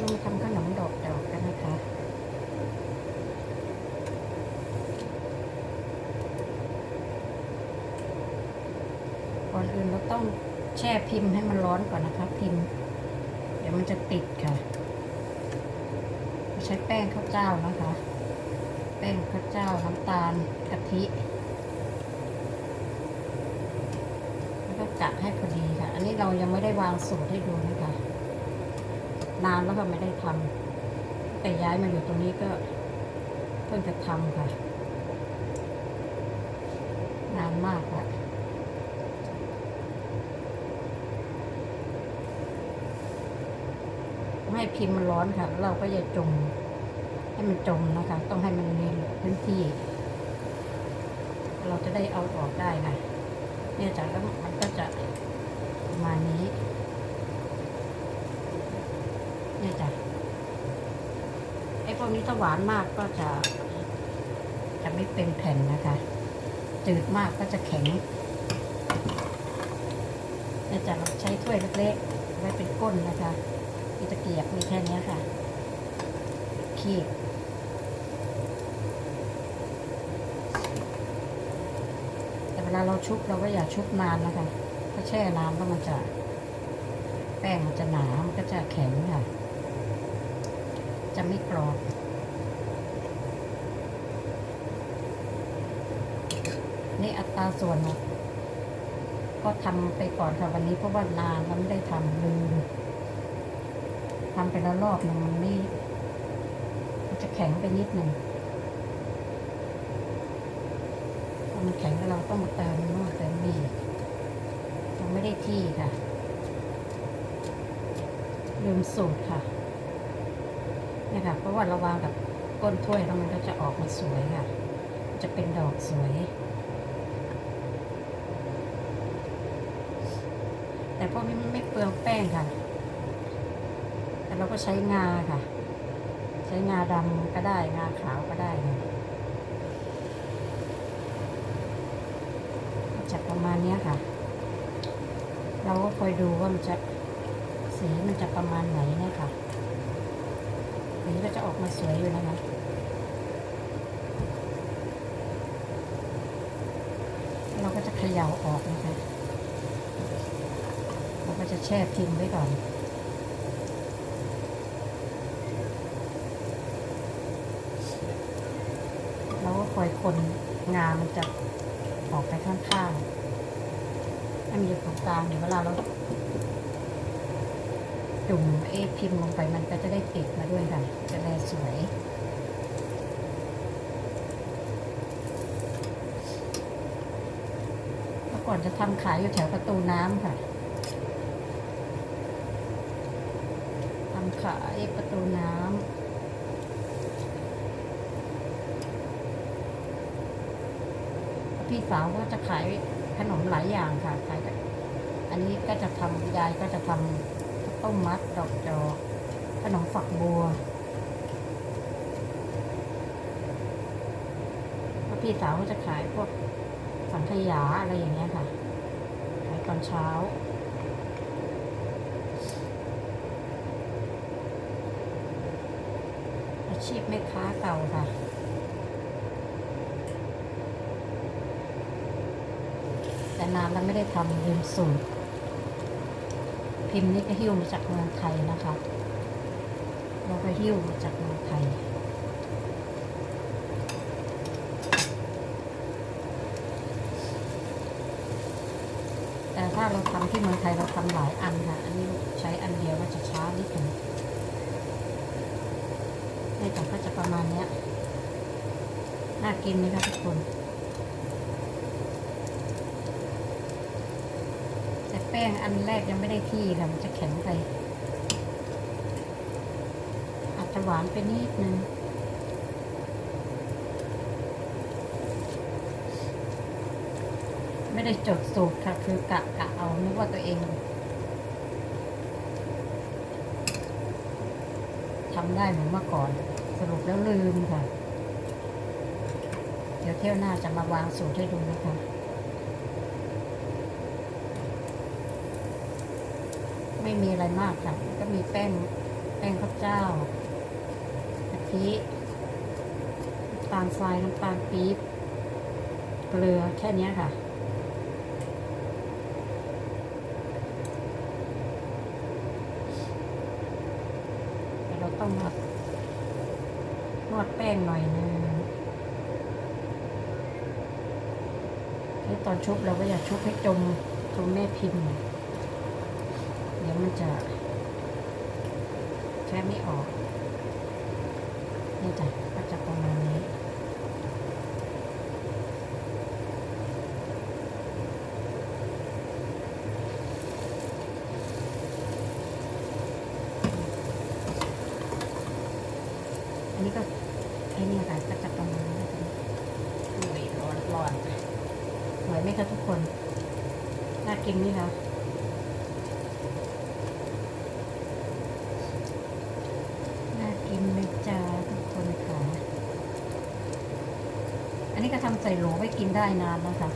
เราทำขนมดอกดอกกันนะคะก่อนอื่นเราต้องแช่พิมพ์ให้มันร้อนก่อนนะคะพิมพ์ เดี๋ยวมันจะติดค่ะ ใช้แป้งข้าวเจ้านะคะ แป้งข้าวเจ้าน้ำตาลกะทิแล้วก็กะให้พอดีค่ะ อันนี้เรายังไม่ได้วางสูตรให้ดูนะคะ นานแล้วค่ะไม่ได้ทำแต่ย้ายมาอยู่ตรงนี้ก็เพิ่งจะทำค่ะ นานมากค่ะให้พิมพ์มันร้อนค่ะ เราก็อย่าจมให้มันจมนะคะ ต้องให้มันมีเหลือพื้นที่ เราจะได้เอาออกได้ค่ะเนี่ยจากแล้วมันก็จะมาณนี้ เนี่ยจ้ะไอ้พ วกนี้ถ้าหวานมากก็จะ จะไม่เป็นแผ่นนะคะ จืดมากก็จะแข็งเนี่ยจ้ะเราใช้ถ้วยเล็กๆ ไว้เป็นก้นนะคะมีตะเกียบมีแค่นี้ค่ะ ขีดแต่เวลาเราชุบเราก็อย่าชุบนานนะคะ ถ้าแช่นานแล้วมันจะ แป้งมันจะหนา มันก็จะแข็งค่ะ จะไม่กรอบ นี่อั ตาส่วนนะก็ทำไปก่อนค่ะวันนี้เพราะว่านานแล้วไม่ได้ทำลืมทำไปแล้วรอบหนึ่งมันไม่มันจะแข็งไปนิดหนึ่งพอมันแข็งแล้วเราต้องมาเติมนู่นเติมนี่ยังไม่ได้ที่ค่ะ ลืมสูตรค่ะนี่ค่ะเพราะว่าเราวางกับก้นถ้วยแล้วมันก็จะออกมาสวยค่ะ จะเป็นดอกสวย แต่พวกนี้มันไม่เปลืองแป้งค่ะ แต่เราก็ใช้งาค่ะ ใช้งาดำก็ได้งาขาวก็ได้ค่ะจะประมาณนี้ค่ะ เราก็คอยดูว่ามันจะสีมันจะประมาณไหนเนี่ยค่ะสีก็จะออกมาสวยอยู่นะคะเราก็จะเขย่าออกนะคะ ก็จะแช่พิมพ์ไว้ก่อนเราก็คอยคนงามันจะออกไปข้างๆให้มันอยู่ตรงกลางเดี๋ยวเวลาเราจุ่มไอ้พิมพ์ลงไปมันก็จะได้ติดมาด้วยค่ะ จะได้สวยก่อนจะทำขายอยู่แถวประตูน้ำค่ะ ทำขายประตูน้ำพี่สาวก็จะขายขนมหลายอย่างค่ะขายอันนี้ก็จะทำยายก็จะทำต้มมัดดอกจอกขนมฝักบัวแล้วพี่สาวก็จะขายพวกสังขยาอะไรอย่างเงี้ยค่ะ ขายตอนเช้า อา ชีพแม่ค้าเก่าค่ะ แต่นานแล้วไม่ได้ทำลืมสูตร พิมพ์นี่ก็หิ้วมาจากเมืองไทยนะคะ เราก็หิ้วมาจากเมืองไทยแต่ถ้าเราทำที่เมืองไทยเราทำหลายอันค่ะ อันนี้ใช้อันเดียวก็จะช้านิดหนึ่ง นี่แต่ก็จะประมาณนี้น่ากินไหมคะทุกคนแต่แป้งอันแรกยังไม่ได้ที่ค่ะมันจะแข็งไป อาจจะหวานไปนิดนึงไม่ได้จดสูตรค่ะคือกะกะเอานึกว่าตัวเอง ทำได้เหมือนเมื่อก่อน สรุปแล้วลืมค่ะ เดี๋ยวเที่ยวหน้าจะมาวางสูตรให้ดูนะคะไม่มีอะไรมากค่ะ ก็มีแป้งแป้งข้าวเจ้ากะทิน้ำตาลทรายน้ำตาลปี๊บเกลือแค่นี้ค่ะ แต้องมานวดแป้งหน่อยนึงที่ตอนชุบเราก็อย่าชุบให้จมจมแม่พิมพ์เดี๋ยวมันจะแค่ไม่ออกนี่จ้ะก็จะประมาณนี้ อั นนี้ก็ไอ้นี่ค่ะก็จะประมาณนี้นะคะอุ้ยร้อนร้อนสวยไหมคะทุกคนน่ากินไหมคะน่ากินไหมจ้าทุกคนค่ะ อันนี้ก็ทำใส่โหลไว้กินได้นานแล้วค่ะ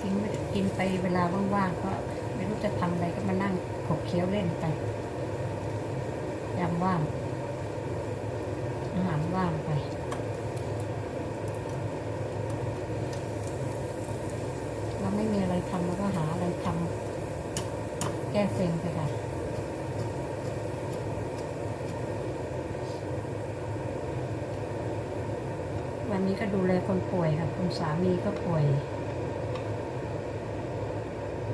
ทิ้งไว้กินไปเวลาว่างๆก็ไม่รู้จะทำอะไรก็มานั่งขบเคี้ยวเล่นไป ยาว่างอาหารว่างไปเราไม่มีอะไรทำเราก็หาอะไรทำแก้เซ็งไปค่ะวันนี้ก็ดูแลคนป่วยค่ะคุณสามีก็ป่วย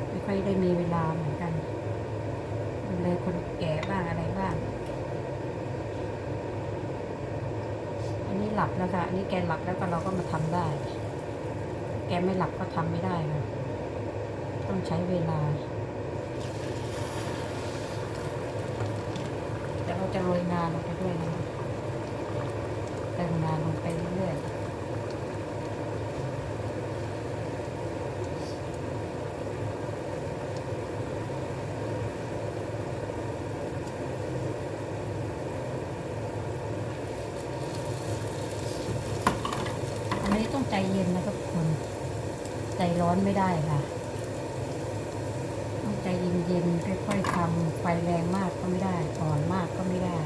ไม่ค่อยได้มีเวลาเหมือนกันดูแลคนแก่บ้างอะไรบ้าง อั นนี้หลับแล้วค่ะอันนี้แกหลับแล้วก็เราก็มาทำได้ แกไม่หลับก็ทำไม่ได้ค่ะต้องใช้เวลา แต่เราจะโรยงานลงไปด้วยนะเติมงานลงไปเรื่อยๆ อันนี้ต้อง ใจเย็นนะครับทุกคนใจร้อนไม่ได้ค่ะ ต้องใจเย็นๆค่อยๆทำไฟแรงมากก็ไม่ได้อ่อนมากก็ไม่ได้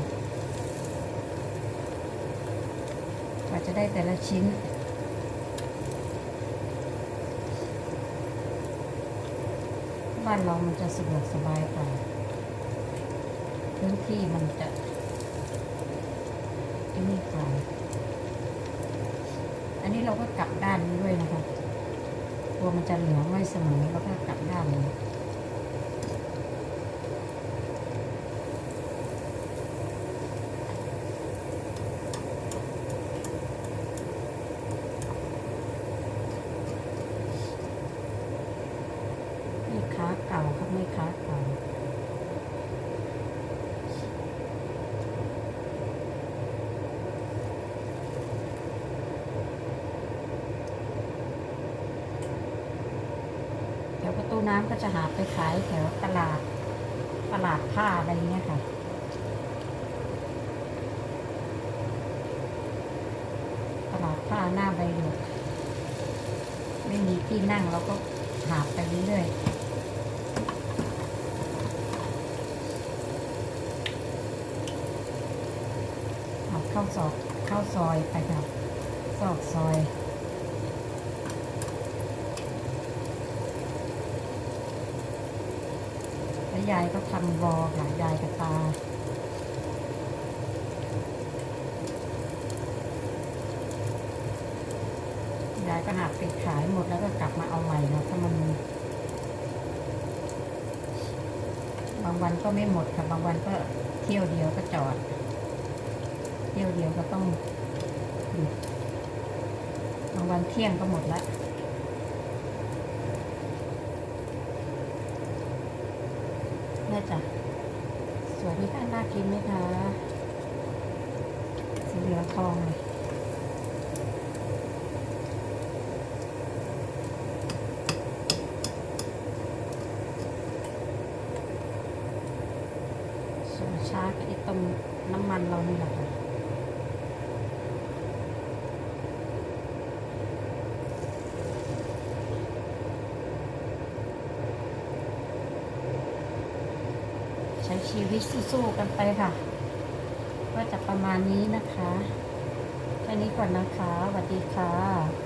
กว่าจะได้แต่ละชิ้นบ้านเรามันจะสะดวกสบายกว่าพื้นที่มันจะไอ้นี่กว่า นนี้เราก็กลับด้านนี้ด้วยนะคะกลัวมันจะเหลืองไม่เสมอเราก็กลับด้านนี้ นี่ค้าเก่าครับไม่ค้าเก่า แถวประตู น้ำก็จะหาไปขายแถวตลาดตลาดผ้าอะไรเงี้ยค่ะตลาดผ้าหน้าใบหยกไม่มีที่นั่งเราก็หาไปเรื่อยๆหาเข้าซอยเข้าซอยไปครับซอกซอย แล้วยายก็ทำรอค่ะยายกับตายายก็หาไปขายหมดแล้วก็กลับมาเอาใหม่นะถ้ามันบางวันก็ไม่หมดค่ะบางวันก็เที่ยวเดียวก็จอด เที่ยวเดียวก็ต้องบางวันเที่ยงก็หมดและ แม่ จ้ะ สวยไหมคะน่ากินไหมคะ สีเหลืองทองเลยส่วนชาก็ไอ้ตรงน้ำมันเรานี่แหละค่ะ ช้ ชีวิตสู้ๆกันไปค่ะ ก็จะประมาณนี้นะคะ แค่นี้ก่อนนะคะสวัสดีค่ะ